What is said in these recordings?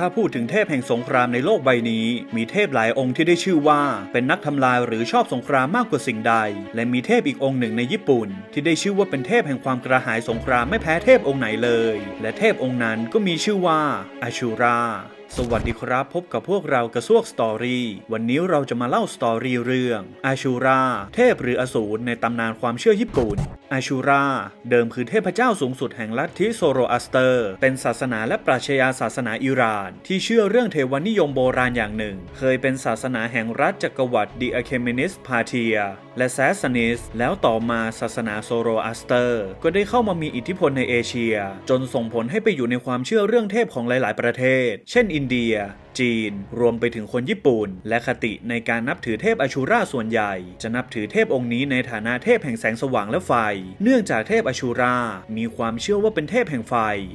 ถ้าพูดถึงเทพแห่งสงครามในโลกใบนี้ มีเทพหลายองค์ที่ได้ชื่อว่า เป็นนักทำลายหรือชอบสงครามมากกว่าสิ่งใด และมีเทพอีกองค์หนึ่งในญี่ปุ่น ที่ได้ชื่อว่าเป็นเทพแห่งความกระหายสงครามไม่แพ้เทพองค์ไหนเลย และเทพองค์นั้นก็มีชื่อว่าอาชูรา สวัสดีครับ พบกับพวกเรากระซวกสตอรี่ วันนี้เราจะมาเล่าสตอรี่เรื่อง อาชูรา เทพหรืออสูรในตำนานความเชื่อญี่ปุ่น อาชูรา เดิมคือเทพเจ้าสูงสุดแห่งลัทธิโซโรอัสเตอร์ เป็นศาสนาและปรัชญาศาสนาอิหร่าน ที่เชื่อเรื่องเทวนิยมโบราณอย่างหนึ่ง เคยเป็นศาสนาแห่งรัฐจักรวรรดิดิอะเคเมนิสพาเทีย และแซสซนิสแล้วต่อมาศาสนาโซโรอัสเตอร์ ก็ได้เข้ามามีอิทธิพลในเอเชีย จนส่งผลให้ไปอยู่ในความเชื่อเรื่องเทพของหลาย ๆ ประเทศ เช่น อินเดียจีน รวมไปถึงคนญี่ปุ่น และคติในการนับถือเทพอชูราส่วนใหญ่ จะนับถือเทพองค์นี้ในฐานะเทพแห่งแสงสว่างและไฟ เนื่องจากเทพอชูรา มีความเชื่อว่าเป็นเทพแห่งไฟ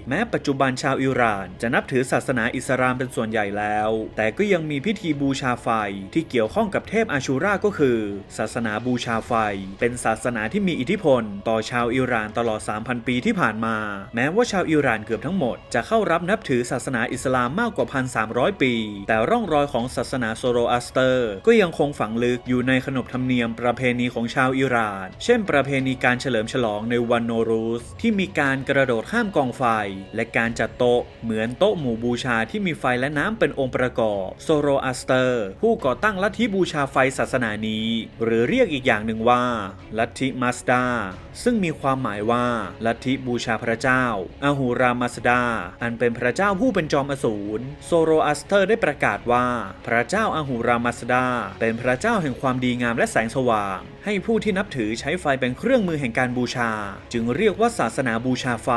แม้ปัจจุบันชาวอิหร่าน จะนับถือศาสนาอิสลามเป็นส่วนใหญ่แล้ว แต่ก็ยังมีพิธีบูชาไฟที่เกี่ยวข้องกับเทพอาชูราก็คือ ศาสนาบูชาไฟ เป็นศาสนาที่มีอิทธิพล ต่อชาวอิหร่านตลอด 3,000 ปีที่ผ่านมา แม้ว่าชาวอิหร่านเกือบทั้งหมด จะเข้ารับนับถือศาสนาอิสลามมากกว่า 1,300 ปีแต่ร่องรอยของศาสนาโซโรอัสเตอร์ ก็ยังคงฝังลึกอยู่ในขนบธรรมเนียมประเพณีของชาวอิหร่าน เช่น ประเพณีการเฉลิมฉลองในวันโนรูส ที่มีการกระโดดข้ามกองไฟ และการจัดโต๊ะ เหมือนโต๊ะหมู่บูชาที่มีไฟและน้ำเป็นองค์ประกอบโซโรอัสเตอร์ ผู้ก่อตั้งลัทธิบูชาไฟศาสนานี้ หรือเรียกอีกอย่างหนึ่งว่า ลัทธิมาสดาซึ่งมีความหมายว่าลัทธิบูชาพระเจ้าอาหูรามาสดาอันเป็นพระเจ้าผู้เป็นจอมอสูรโซโรอัสเตอได้ประกาศว่า พระเจ้าอาหูรามาสดา เป็นพระเจ้าแห่งความดีงามและแสงสว่าง ให้ผู้ที่นับถือใช้ไฟเป็นเครื่องมือแห่งการบูชา จึงเรียกว่าศาสนาบูชาไฟ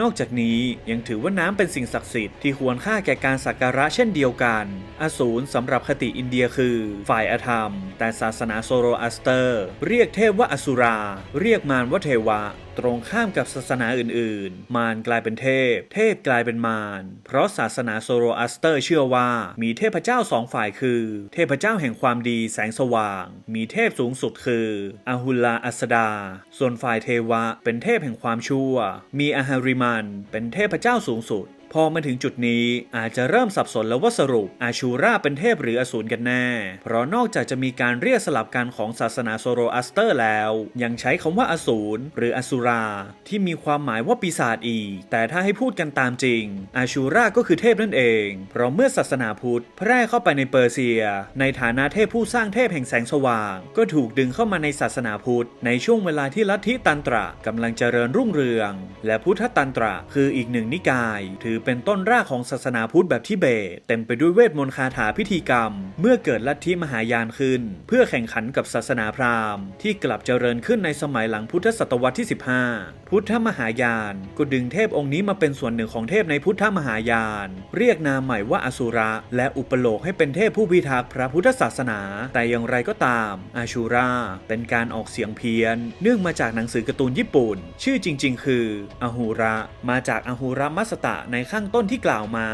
นอกจากนี้ยังถือว่าน้ำเป็นสิ่งศักดิ์สิทธิ์ที่ควรค่าแก่การสักการะเช่นเดียวกันอสูรสำหรับคติอินเดียคือ ฝ่ายอธรรม แต่ศาสนาโซโรอัสเตอร์ เรียกเทพว่าอสุรา เรียกมารว่าเทวะ ตรงข้ามกับศาสนาอื่นๆ มารกลายเป็นเทพ เทพกลายเป็นมาร เพราะศาสนาโซโรอัสเตอร์เชื่อว่า มีเทพเจ้าสองฝ่ายคือ เทพเจ้าแห่งความดีแสงสว่าง มีเทพสูงสุดคืออาหุลาอัสดา ส่วนฝ่ายเทวะเป็นเทพแห่งความชั่ว มีอาหาริมัน เป็นเทพเจ้าสูงสุด พอมาถึงจุดนี้อาจจะเริ่มสับสนแล้วว่าสรุปอาชูราเป็นเทพหรืออสูรกันแน่ เพราะนอกจากจะมีการเรียกสลับกันของศาสนาโซโรอัสเตอร์แล้ว ยังใช้คำว่าอสูรหรืออสุรา ที่มีความหมายว่าปีศาจอีก แต่ถ้าให้พูดกันตามจริง อาชูราก็คือเทพนั่นเอง เพราะเมื่อศาสนาพุทธ แพร่เข้าไปในเปอร์เซีย ในฐานะเทพผู้สร้างเทพแห่งแสงสว่าง ก็ถูกดึงเข้ามาในศาสนาพุทธ ในช่วงเวลาที่ลัทธิตันตระกำลังเจริญรุ่งเรือง และพุทธตันตระคืออีกหนึ่งนิกายถือเป็นต้นรากของศาสนาพุทธแบบทิเบต เต็มไปด้วยเวทมนต์คาถาพิธีกรรม เมื่อเกิดลัทธิมหายานขึ้น เพื่อแข่งขันกับศาสนาพราหมณ์ ที่กลับเจริญขึ้นในสมัยหลังพุทธศตวรรษที่ 15 พุทธมหายานก็ดึงเทพองค์นี้มาเป็นส่วนหนึ่งของเทพในพุทธมหายาน เรียกนามใหม่ว่าอสุระ และอุปโลกให้เป็นเทพผู้พิทักษ์พระพุทธศาสนา แต่อย่างไรก็ตาม อาชูรา เป็นการออกเสียงเพี้ยน เนื่องมาจากหนังสือการ์ตูนญี่ปุ่น ชื่อจริง ๆ คืออหูระ มาจากอหูระมัสตะในข้างต้นที่กล่าวมา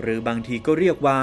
หรือบางทีก็เรียกว่า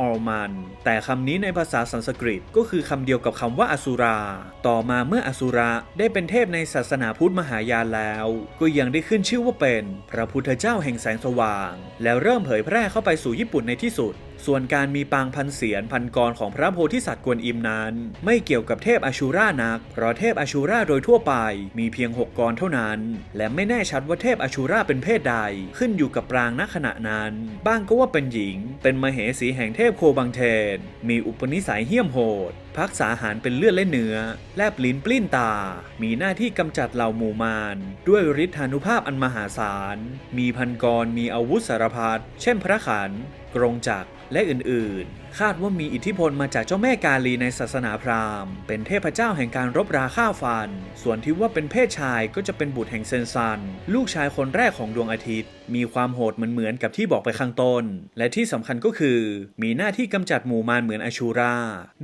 ออมัน แต่คำนี้ในภาษาสันสกฤตก็คือคำเดียวกับคำว่าอสุรา ต่อมาเมื่ออสุระได้เป็นเทพในศาสนาพุทธมหายานแล้ว ก็ยังได้ขึ้นชื่อว่าเป็น พระพุทธเจ้าแห่งแสงสว่าง แล้วเริ่มเผยแพร่เข้าไปสู่ญี่ปุ่นในที่สุด ส่วนการมีปางพันเสียนพันกรของพระโพธิสัตว์กวนอิมนั้น ไม่เกี่ยวกับเทพอชูรานัก เพราะเทพอชูราโดยทั่วไปมีเพียง 6 กรเท่านั้น และไม่แน่ชัดว่าเทพอชูราเป็นเพศใด ขึ้นอยู่กับปรางณขณะนั้น บ้างก็ว่าเป็นหญิง เป็นมเหสีแห่งเทพโคบังเทน มีอุปนิสัยเหี้ยมโหด พักษาหารเป็นเลือดและเนื้อ แลบลิ้นปลิ้นตา มีหน้าที่กำจัดเหล่าหมู่มารด้วยฤทธานุภาพอันมหาศาล มีพันกรมีอาวุธสารพัดเช่นพระขันกรงจักรและอื่นๆคาดว่ามีอิทธิพลมาจากเจ้าแม่กาลีในศาสนาพราหมณ์ เป็นเทพเจ้าแห่งการรบราฆ่าฟัน ส่วนที่ว่าเป็นเพศชายก็จะเป็นบุตรแห่งเซนซัน ลูกชายคนแรกของดวงอาทิตย์ มีความโหดเหมือนเหมือนกับที่บอกไปข้างต้น และที่สำคัญก็คือ มีหน้าที่กำจัดหมู่มารเหมือนอชูรา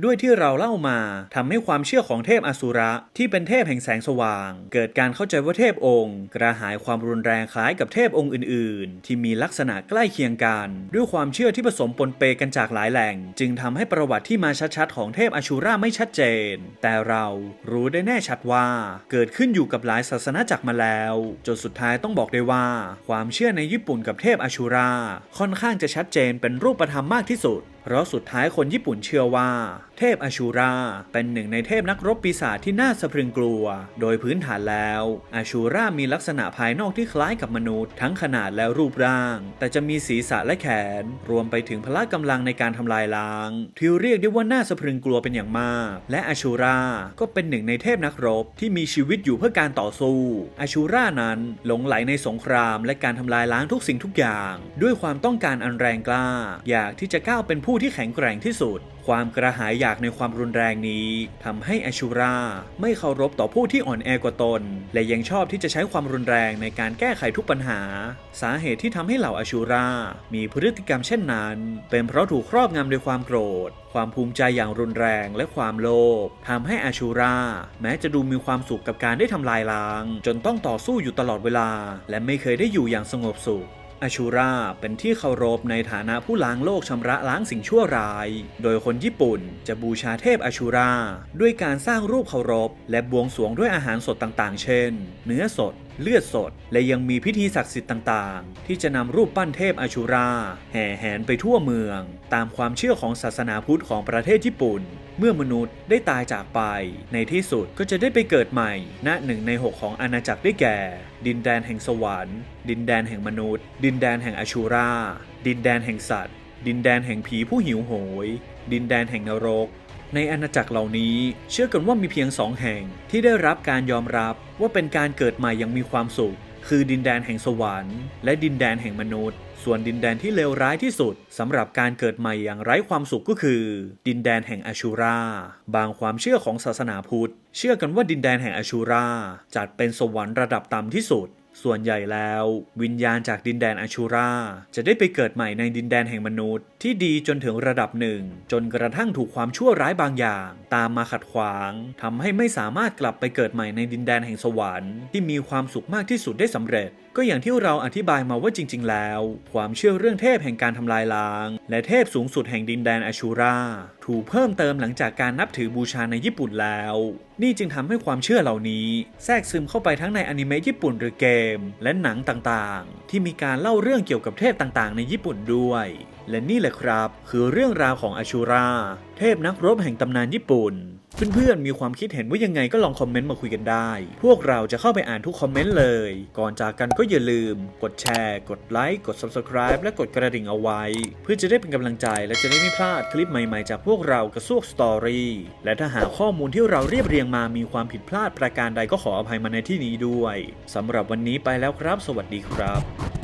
ด้วยที่เราเล่ามาทำให้ความเชื่อของเทพอสุระที่เป็นเทพแห่งแสงสว่าง เกิดการเข้าใจว่าเทพองค์ กระหายความรุนแรงคล้ายกับเทพองค์อื่น ๆ ที่มีลักษณะใกล้เคียงกัน ด้วยความเชื่อที่ผสมปนเปกันจากหลายแหล่งจึงทำให้ประวัติที่มาชัดๆ ของเทพอชูราไม่ชัดเจน แต่เรารู้ได้แน่ชัดว่า เกิดขึ้นอยู่กับหลายศาสนาจักรมาแล้ว จนสุดท้ายต้องบอกได้ว่า ความเชื่อในญี่ปุ่นกับเทพอชูราค่อนข้างจะชัดเจนเป็นรูปธรรมมากที่สุด เพราะสุดท้ายคนญี่ปุ่นเชื่อว่า เทพอชูราเป็นหนึ่งในเทพนักรบปีศาจที่น่าสะพรึงกลัว โดยพื้นฐานแล้วอชูรามีลักษณะภายนอกที่คล้ายกับมนุษย์ ทั้งขนาดและรูปร่าง แต่จะมีศีรษะและแขน รวมไปถึงพละกำลังในการทำลายล้าง ที่เรียกได้ว่าน่าสะพรึงกลัวเป็นอย่างมาก และอชูราก็เป็นหนึ่งในเทพนักรบที่มีชีวิตอยู่เพื่อการต่อสู้อชูรานั้นหลงไหลในสงคราม และการทำลายล้างทุกสิ่งทุกอย่าง ด้วยความต้องการอันแรงกล้า อยากที่จะก้าวเป็นผูู้้ที่แข็งแกร่งที่สุด ความกระหายอยากในความรุนแรงนี้ทำให้อชูราไม่เคารพต่อผู้ที่อ่อนแอกว่าตน และยังชอบที่จะใช้ความรุนแรงในการแก้ไขทุกปัญหา สาเหตุที่ทำให้เหล่าอชูรา มีพฤติกรรมเช่นนั้น เป็นเพราะถูกครอบงำโดยความโกรธ ความภูมิใจอย่างรุนแรงและความโลภทำให้อาชูราแม้จะดูมีความสุขกับการได้ทำลายล้าง จนต้องต่อสู้อยู่ตลอดเวลา และไม่เคยได้อยู่อย่างสงบสุข อชูราเป็นที่เคารพในฐานะผู้ล้างโลกชำระล้างสิ่งชั่วร้าย โดยคนญี่ปุ่นจะบูชาเทพอชูรา ด้วยการสร้างรูปเคารพ และบวงสรวงด้วยอาหารสดต่างๆ เช่น เนื้อสด เลือดสด และยังมีพิธีศักดิ์สิทธิ์ต่างๆ ที่จะนำรูปปั้นเทพอชูรา แห่แหนไปทั่วเมือง ตามความเชื่อของศาสนาพุทธของประเทศญี่ปุ่น เมื่อมนุษย์ได้ตายจากไป ในที่สุดก็จะได้ไปเกิดใหม่ณหนึ่งในหกของอาณาจักรได้แก่ ดินแดนแห่งสวรรค์ ดินแดนแห่งมนุษย์ ดินแดนแห่งอชูรา ดินแดนแห่งสัตว์ ดินแดนแห่งผีผู้หิวโหย ดินแดนแห่งนรก ในอาณาจักรเหล่านี้ เชื่อกันว่ามีเพียงสองแห่งที่ได้รับการยอมรับว่าเป็นการเกิดใหม่อย่างมีความสุข คือดินแดนแห่งสวรรค์และดินแดนแห่งมนุษย์ ส่วนดินแดนที่เลวร้ายที่สุดสำหรับการเกิดใหม่อย่างไร้ความสุขก็คือ ดินแดนแห่งอชูรา บางความเชื่อของศาสนาพุทธ เชื่อกันว่าดินแดนแห่งอชูราจัดเป็นสวรรค์ระดับต่ำที่สุด ส่วนใหญ่แล้ว วิญญาณจากดินแดนอชูรา จะได้ไปเกิดใหม่ในดินแดนแห่งมนุษย์ ที่ดีจนถึงระดับหนึ่ง จนกระทั่งถูกความชั่วร้ายบางอย่าง ตามมาขัดขวางทำให้ไม่สามารถกลับไปเกิดใหม่ในดินแดนแห่งสวรรค์ ที่มีความสุขมากที่สุดได้สำเร็จ ก็อย่างที่เราอธิบายมาว่าจริง ๆ แล้ว ความเชื่อเรื่องเทพแห่งการทำลายล้างและเทพสูงสุดแห่งดินแดนอชูราถูกเพิ่มเติมหลังจากการนับถือบูชาในญี่ปุ่นแล้ว นี่จึงทำให้ความเชื่อเหล่านี้ แทรกซึมเข้าไปทั้งในอนิเมะญี่ปุ่นหรือเกม และหนังต่างๆ ที่มีการเล่าเรื่องเกี่ยวกับเทพต่างๆ ในญี่ปุ่นด้วย และนี่แหละครับ คือเรื่องราวของอชูรา เทพนักรบแห่งตำนานญี่ปุ่น เพื่อนๆมีความคิดเห็นว่ายังไงก็ลองคอมเมนต์มาคุยกันได้ พวกเราจะเข้าไปอ่านทุกคอมเมนต์เลย ก่อนจากกันก็อย่าลืม กดแชร์ กดไลค์ กด Subscribe และกดกระดิ่งเอาไว้ เพื่อจะได้เป็นกำลังใจและจะได้ไม่พลาดคลิปใหม่ๆจากพวกเรากระซวกสตอรี่และถ้าหากข้อมูลที่เราเรียบเรียงมามีความผิดพลาดประการใดก็ขออภัยมาในที่นี้ด้วยสำหรับวันนี้ไปแล้วครับ สวัสดีครับ